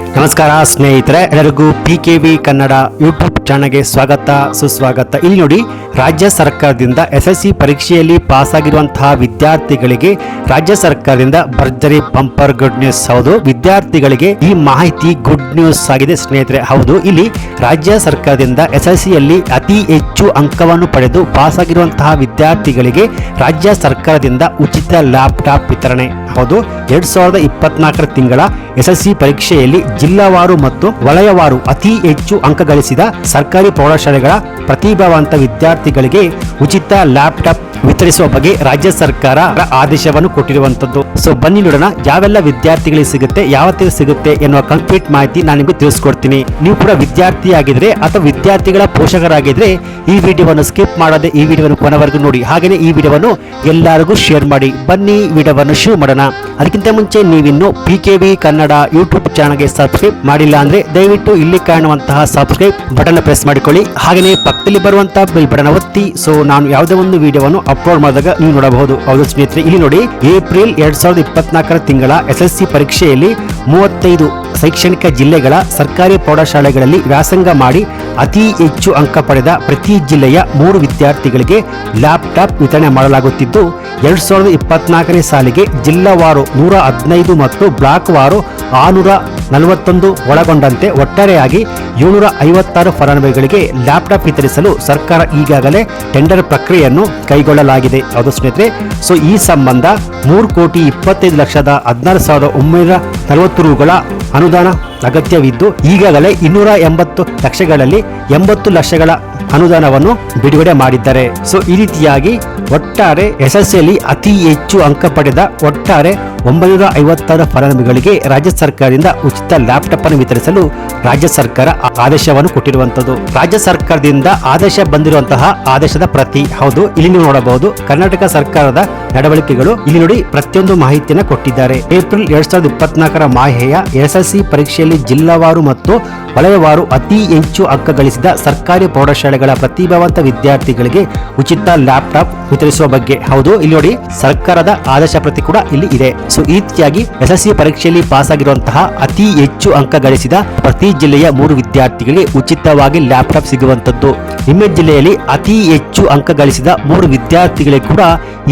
ನಮಸ್ಕಾರ ಸ್ನೇಹಿತರೆ, ಎಲ್ಲರಿಗೂ P K V Kannada YouTube ಚಾನಲ್ಗೆ ಸ್ವಾಗತ, ಸುಸ್ವಾಗತ. ಇಲ್ಲಿ ನೋಡಿ, ರಾಜ್ಯ ಸರ್ಕಾರದಿಂದ ಎಸ್ ಎಸ್ ಸಿ ಪರೀಕ್ಷೆಯಲ್ಲಿ ಪಾಸ್ ಆಗಿರುವಂತಹ ವಿದ್ಯಾರ್ಥಿಗಳಿಗೆ ರಾಜ್ಯ ಸರ್ಕಾರದಿಂದ ಭರ್ಜರಿ ಬಂಪರ್ ಗುಡ್ ನ್ಯೂಸ್. ಹೌದು, ವಿದ್ಯಾರ್ಥಿಗಳಿಗೆ ಈ ಮಾಹಿತಿ ಗುಡ್ ನ್ಯೂಸ್ ಆಗಿದೆ ಸ್ನೇಹಿತರೆ. ಹೌದು, ಇಲ್ಲಿ ರಾಜ್ಯ ಸರ್ಕಾರದಿಂದ ಎಸ್ ಎಸ್ ಸಿಯಲ್ಲಿ ಅತಿ ಹೆಚ್ಚು ಅಂಕವನ್ನು ಪಡೆದು ಪಾಸ್ ಆಗಿರುವಂತಹ ವಿದ್ಯಾರ್ಥಿಗಳಿಗೆ ರಾಜ್ಯ ಸರ್ಕಾರದಿಂದ ಉಚಿತ ಲ್ಯಾಪ್ಟಾಪ್ ವಿತರಣೆ. ಹೌದು, ಎರಡ್ ಸಾವಿರದ ಇಪ್ಪತ್ನಾಲ್ಕರ ತಿಂಗಳ ಎಸ್ ಎಸ್ ಪರೀಕ್ಷೆಯಲ್ಲಿ ಜಿಲ್ಲಾವಾರು ಮತ್ತು ವಲಯವಾರು ಅತಿ ಹೆಚ್ಚು ಅಂಕ ಗಳಿಸಿದ ಸರ್ಕಾರಿ ಪ್ರೌಢಶಾಲೆಗಳ ಪ್ರತಿಭಾವಂತ ವಿದ್ಯಾರ್ಥಿಗಳಿಗೆ ಉಚಿತ ಲ್ಯಾಪ್ಟಾಪ್ ವಿತರಿಸುವ ಬಗ್ಗೆ ರಾಜ್ಯ ಸರ್ಕಾರ ಆದೇಶವನ್ನು ಕೊಟ್ಟಿರುವಂತದ್ದು ಸೊ ಬನ್ನಿ ನೋಡೋಣ, ಯಾವೆಲ್ಲ ವಿದ್ಯಾರ್ಥಿಗಳಿಗೆ ಸಿಗುತ್ತೆ ಯಾವತ್ತಿಗೆ ಸಿಗುತ್ತೆ ಎನ್ನುವ ಕಂಪ್ಲೀಟ್ ಮಾಹಿತಿ ನಾನು ನಿಮಗೆ ತಿಳಿಸ್ಕೊಡ್ತೀನಿ. ನೀವು ಕೂಡ ವಿದ್ಯಾರ್ಥಿ ಆಗಿದ್ರೆ ಅಥವಾ ವಿದ್ಯಾರ್ಥಿಗಳ ಪೋಷಕರಾಗಿದ್ರೆ ಈ ವಿಡಿಯೋವನ್ನು ಸ್ಕಿಪ್ ಮಾಡದೆ ಈ ವಿಡಿಯೋವನ್ನು ಕೊನೆವರೆಗೂ ನೋಡಿ. ಹಾಗೆಯೇ ಈ ವಿಡಿಯೋವನ್ನು ಎಲ್ಲರಿಗೂ ಶೇರ್ ಮಾಡಿ. ಬನ್ನಿ ವಿಡಿಯೋವನ್ನು ಶೇರ್ ಮಾಡೋಣ. ಅದಕ್ಕಿಂತ ಮುಂಚೆ ನೀವಿನ್ನು P K V Kannada YouTube ಚಾನಲ್ಗೆ ಸಬ್ಸ್ಕ್ರೈಬ್ ಮಾಡಿಲ್ಲ ಅಂದ್ರೆ ದಯವಿಟ್ಟು ಇಲ್ಲಿ ಕಾಣುವಂತಹ ಸಬ್ಸ್ಕ್ರೈಬ್ ಬಟನ್ ಪ್ರೆಸ್ ಮಾಡಿಕೊಳ್ಳಿ. ಹಾಗೆಯೇ ಪಕ್ಕದಲ್ಲಿ ಬರುವಂತಹ ಬಿಲ್ ಬಟನ್ ಒತ್ತಿ. ಸೊ ನಾನು ಯಾವುದೇ ಒಂದು ವಿಡಿಯೋವನ್ನು ಅಪ್ಲೋಡ್ ಮಾಡಿದಾಗ ನೀವು ನೋಡಬಹುದು. ಹೌದು ಸ್ನೇಹಿತರೆ, ಇಲ್ಲಿ ನೋಡಿ ಏಪ್ರಿಲ್ ಎರಡ್ ಸಾವಿರದ ಇಪ್ಪತ್ನಾಲ್ಕರ ತಿಂಗಳ ಎಸ್ ಎಸ್ ಸಿ ಪರೀಕ್ಷೆಯಲ್ಲಿ ಮೂವತ್ತೈದು ಶೈಕ್ಷಣಿಕ ಜಿಲ್ಲೆಗಳ ಸರ್ಕಾರಿ ಪ್ರೌಢಶಾಲೆಗಳಲ್ಲಿ ವ್ಯಾಸಂಗ ಮಾಡಿ ಅತಿ ಹೆಚ್ಚು ಅಂಕ ಪಡೆದ ಪ್ರತಿ ಜಿಲ್ಲೆಯ ಮೂರು ವಿದ್ಯಾರ್ಥಿಗಳಿಗೆ ಲ್ಯಾಪ್ಟಾಪ್ ವಿತರಣೆ ಮಾಡಲಾಗುತ್ತಿದ್ದು, ಎರಡ್ ಸಾವಿರದ ಇಪ್ಪತ್ನಾಲ್ಕನೇ ಸಾಲಿಗೆ ಜಿಲ್ಲಾವಾರು ನೂರ ಹದಿನೈದು ಮತ್ತು ಬ್ಲಾಕ್ ವಾರು ಆರುನೂರ ನಲವತ್ತೊಂದು ಒಳಗೊಂಡಂತೆ ಒಟ್ಟಾರೆಯಾಗಿ ಏಳ್ನೂರ ಐವತ್ತಾರು ಫಲಾನುಭವಿಗಳಿಗೆ ಲ್ಯಾಪ್ಟಾಪ್ ವಿತರಿಸಲು ಸರ್ಕಾರ ಈಗಾಗಲೇ ಟೆಂಡರ್ ಪ್ರಕ್ರಿಯೆಯನ್ನು ಕೈಗೊಳ್ಳಲಾಗಿದೆ. ಅದು ಸ್ನೇಹಿತರೆ, ಸೊ ಈ ಸಂಬಂಧ ಮೂರು ಕೋಟಿ ಇಪ್ಪತ್ತೈದು ಲಕ್ಷದ ಹದಿನಾರು ಸಾವಿರದ ಒಂಬೈನೂರ ನಲವತ್ತು ರೂಗಳ ಅನುದಾನ ಅಗತ್ಯವಿದ್ದು ಈಗಾಗಲೇ ಇನ್ನೂರ ಎಂಬತ್ತು ಲಕ್ಷಗಳಲ್ಲಿ ಎಂಬತ್ತು ಲಕ್ಷಗಳ ಅನುದಾನವನ್ನು ಬಿಡುಗಡೆ ಮಾಡಿದ್ದಾರೆ. ಸೊ, ಈ ರೀತಿಯಾಗಿ ಒಟ್ಟಾರೆ ಎಸ್ಎಸ್ಎಲ್ಲಿ ಅತಿ ಹೆಚ್ಚು ಅಂಕ ಪಡೆದ ಒಟ್ಟಾರೆ ಒಂಬೈನೂರ ಐವತ್ತಾರು ಫಲಾನುಭವಿಗಳಿಗೆ ರಾಜ್ಯ ಸರ್ಕಾರದಿಂದ ಉಚಿತ ಲ್ಯಾಪ್ಟಾಪ್ ಅನ್ನು ವಿತರಿಸಲು ರಾಜ್ಯ ಸರ್ಕಾರ ಆದೇಶವನ್ನು ಕೊಟ್ಟಿರುವಂತದ್ದು ರಾಜ್ಯ ಸರ್ಕಾರದಿಂದ ಆದೇಶ ಬಂದಿರುವಂತಹ ಆದೇಶದ ಪ್ರತಿ, ಹೌದು ಇಲ್ಲಿ ನೀವು ನೋಡಬಹುದು, ಕರ್ನಾಟಕ ಸರ್ಕಾರದ ನಡವಳಿಕೆಗಳು ಇಲ್ಲಿ ನೋಡಿ ಪ್ರತಿಯೊಂದು ಮಾಹಿತಿಯನ್ನು ಕೊಟ್ಟಿದ್ದಾರೆ. ಏಪ್ರಿಲ್ ಎರಡ್ ಸಾವಿರದ ಇಪ್ಪತ್ನಾಲ್ಕರ ಮಾಹೆಯ ಎಸ್ಎಸ್ಸಿ ಪರೀಕ್ಷೆಯಲ್ಲಿ ಜಿಲ್ಲಾವಾರು ಮತ್ತು ವಲಯವಾರು ಅತಿ ಹೆಚ್ಚು ಅಂಕ ಗಳಿಸಿದ ಸರ್ಕಾರಿ ಪ್ರೌಢಶಾಲೆಗಳ ಪ್ರತಿಭಾವಂತ ವಿದ್ಯಾರ್ಥಿಗಳಿಗೆ ಉಚಿತ ಲ್ಯಾಪ್ಟಾಪ್ ವಿತರಿಸುವ ಬಗ್ಗೆ. ಹೌದು, ಇಲ್ಲಿ ನೋಡಿ, ಸರ್ಕಾರದ ಆದೇಶ ಪ್ರತಿ ಕೂಡ ಇಲ್ಲಿ ಇದೆ. ಸೊ ಈ ರೀತಿಯಾಗಿ ಎಸ್ಎಸ್ಸಿ ಪರೀಕ್ಷೆಯಲ್ಲಿ ಪಾಸ್ ಆಗಿರುವಂತಹ ಅತಿ ಹೆಚ್ಚು ಅಂಕ ಗಳಿಸಿದ ಪ್ರತಿ ಜಿಲ್ಲೆಯ ಮೂರು ವಿದ್ಯಾರ್ಥಿಗಳಿಗೆ ಉಚಿತವಾಗಿ ಲ್ಯಾಪ್ಟಾಪ್ ಸಿಗುವಂತದ್ದು ನಿಮ್ಮ ಜಿಲ್ಲೆಯಲ್ಲಿ ಅತಿ ಹೆಚ್ಚು ಅಂಕ ಗಳಿಸಿದ ಮೂರು ವಿದ್ಯಾರ್ಥಿಗಳಿಗೆ ಕೂಡ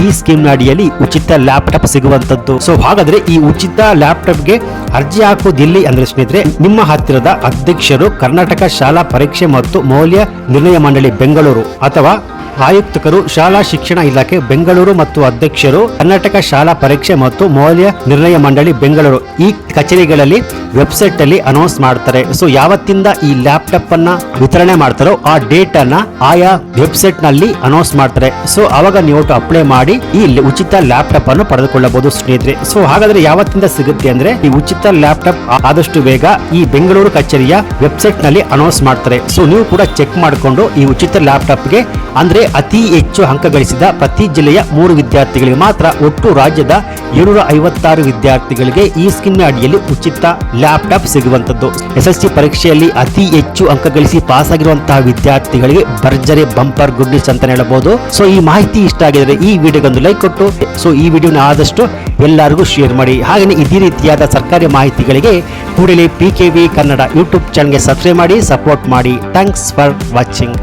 ಈ ಸ್ಕೀಮ್ನ ಅಡಿಯಲ್ಲಿ ಉಚಿತ ಲ್ಯಾಪ್ಟಾಪ್ ಸಿಗುವಂತದ್ದು. ಸೊ ಹಾಗಾದ್ರೆ ಈ ಉಚಿತ ಲ್ಯಾಪ್ಟಾಪ್ಗೆ ಅರ್ಜಿ ಹಾಕುವುದಿಲ್ಲಿ ಅಂದ್ರೆ ಸ್ನೇಹಿತರೆ, ನಿಮ್ಮ ಹತ್ತಿರದ ಅಧ್ಯಕ್ಷರು ಕರ್ನಾಟಕ ಶಾಲಾ ಪರೀಕ್ಷೆ ಮತ್ತು ಮೌಲ್ಯ ನಿರ್ಣಯ ಮಂಡಳಿ ಬೆಂಗಳೂರು ಅಥವಾ ಆಯುಕ್ತಕರು ಶಾಲಾ ಶಿಕ್ಷಣ ಇಲಾಖೆ ಬೆಂಗಳೂರು ಮತ್ತು ಅಧ್ಯಕ್ಷರು ಕರ್ನಾಟಕ ಶಾಲಾ ಪರೀಕ್ಷೆ ಮತ್ತು ಮೌಲ್ಯ ನಿರ್ಣಯ ಮಂಡಳಿ ಬೆಂಗಳೂರು. ಈ ಕಚೇರಿಗಳಲ್ಲಿ ವೆಬ್ಸೈಟ್ ಅಲ್ಲಿ ಅನೌನ್ಸ್ ಮಾಡ್ತಾರೆ. ಸೊ, ಯಾವತ್ತಿಂದ ಈ ಲ್ಯಾಪ್ಟಾಪ್ ಅನ್ನ ವಿತರಣೆ ಮಾಡ್ತಾರೋ ಆ ಡೇಟ್ ಅನ್ನ ಆಯಾ ವೆಬ್ಸೈಟ್ನಲ್ಲಿ ಅನೌನ್ಸ್ ಮಾಡ್ತಾರೆ. ಸೊ, ಅವಾಗ ನೀವು ಅಪ್ಲೈ ಮಾಡಿ ಈ ಉಚಿತ ಲ್ಯಾಪ್ಟಾಪ್ ಅನ್ನು ಪಡೆದುಕೊಳ್ಳಬಹುದು ಸ್ನೇಹಿತರೆ. ಸೊ, ಹಾಗಾದ್ರೆ ಯಾವತ್ತಿಂದ ಸಿಗುತ್ತೆ ಅಂದ್ರೆ ಈ ಉಚಿತ ಲ್ಯಾಪ್ಟಾಪ್ ಆದಷ್ಟು ಬೇಗ ಈ ಬೆಂಗಳೂರು ಕಚೇರಿಯ ವೆಬ್ಸೈಟ್ನಲ್ಲಿ ಅನೌನ್ಸ್ ಮಾಡ್ತಾರೆ. ಸೊ, ನೀವು ಕೂಡ ಚೆಕ್ ಮಾಡಿಕೊಂಡು ಈ ಉಚಿತ ಲ್ಯಾಪ್ಟಾಪ್ಗೆ ಅಂದ್ರೆ ಅತಿ ಹೆಚ್ಚು ಅಂಕ ಗಳಿಸಿದ ಪ್ರತಿ ಜಿಲ್ಲೆಯ ಮೂರು ವಿದ್ಯಾರ್ಥಿಗಳಿಗೆ ಮಾತ್ರ ಒಟ್ಟು ರಾಜ್ಯದ ಏಳ್ನೂರ ಐವತ್ತಾರು ವಿದ್ಯಾರ್ಥಿಗಳಿಗೆ ಈ ಸ್ಕೀಮ್ ಅಡಿಯಲ್ಲಿ ಉಚಿತ ಲ್ಯಾಪ್ಟಾಪ್ ಸಿಗುವಂತದ್ದು ಎಸ್ಎಸ್ಸಿ ಪರೀಕ್ಷೆಯಲ್ಲಿ ಅತಿ ಹೆಚ್ಚು ಅಂಕ ಗಳಿಸಿ ಪಾಸ್ ಆಗಿರುವಂತಹ ವಿದ್ಯಾರ್ಥಿಗಳಿಗೆ ಭರ್ಜರಿ ಬಂಪರ್ ಗುಡ್ ನ್ಯೂಸ್ ಅಂತ ಹೇಳಬಹುದು. ಸೊ, ಈ ಮಾಹಿತಿ ಇಷ್ಟ ಆಗಿದ್ರೆ ಈ ವಿಡಿಯೋಗೊಂದು ಲೈಕ್ ಕೊಟ್ಟು, ಸೊ, ಈ ವಿಡಿಯೋನ ಆದಷ್ಟು ಎಲ್ಲರಿಗೂ ಶೇರ್ ಮಾಡಿ. ಹಾಗೆಯೇ ಇದೇ ರೀತಿಯಾದ ಸರ್ಕಾರಿ ಮಾಹಿತಿಗಳಿಗೆ ಕೂಡಲೇ P K V Kannada YouTube ಚಾನಲ್ಗೆ ಸಬ್ಸ್ಕ್ರೈಬ್ ಮಾಡಿ, ಸಪೋರ್ಟ್ ಮಾಡಿ. Thanks for watching.